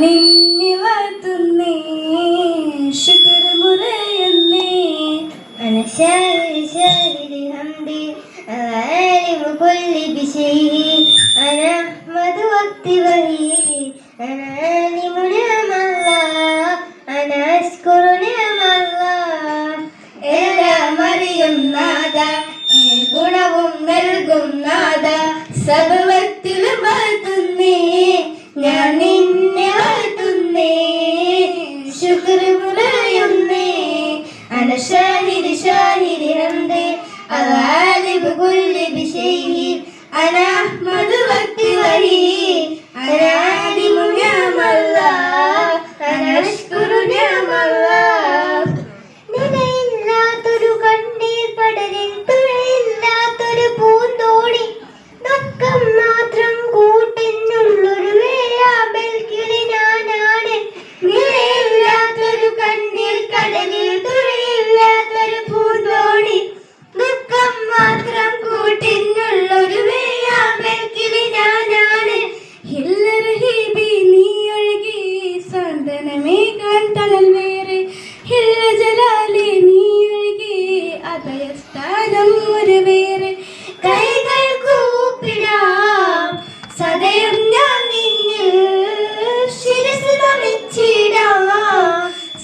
നിന്നെ വാഴ്ത്തുന്നേ ശുക്ർ മുറയുന്നേ أنا شاهد شاهد حمدي عالم كل بشيء أنا أحمد وقت وهي أنا عالم نعم الله أنا أشكر نعم الله എല്ലാം അറിയുന്നാഥ ഈ ഗുണവും നൽകും നാഥ സർവത്തിലും أنا شاهد شاهد حمدي الغالب كل بشيء أنا أحمد وقت وهي أنا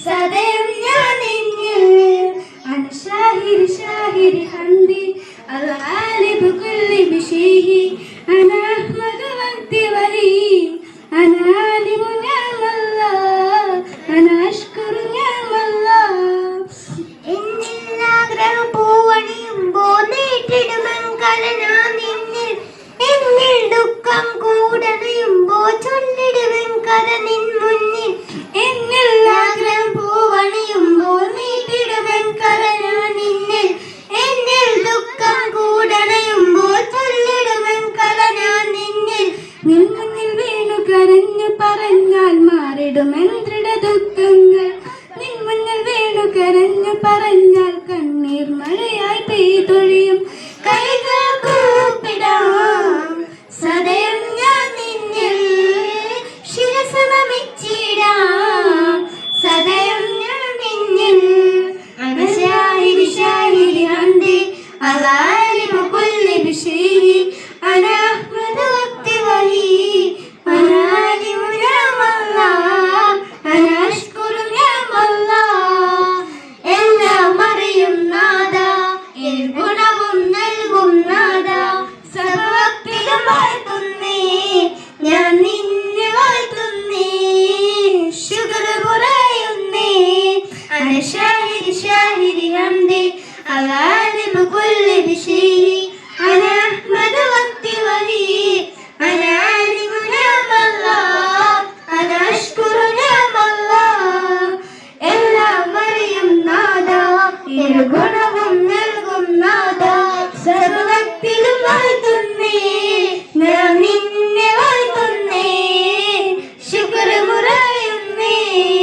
സദയം ഞാൻ അൻഷാഹിരി ഷാഹിരി ഹന്തി അല്ലാ العالم كل بشيء أنا أحمد وقت وهي أنا عالم نعم الله أنا أشكر نعم الله എല്ലാം അറിയും നാദ എൻ ഗുണവും നൽകും നാദ സർവത്തിലും വാഴ്ത്തുന്നേ ഞാൻ നിന്നെ വാഴ്ത്തുന്നേ ശുക്ർ കുറയുന്നേ أنا شاهد شاهد حمدي العالم রে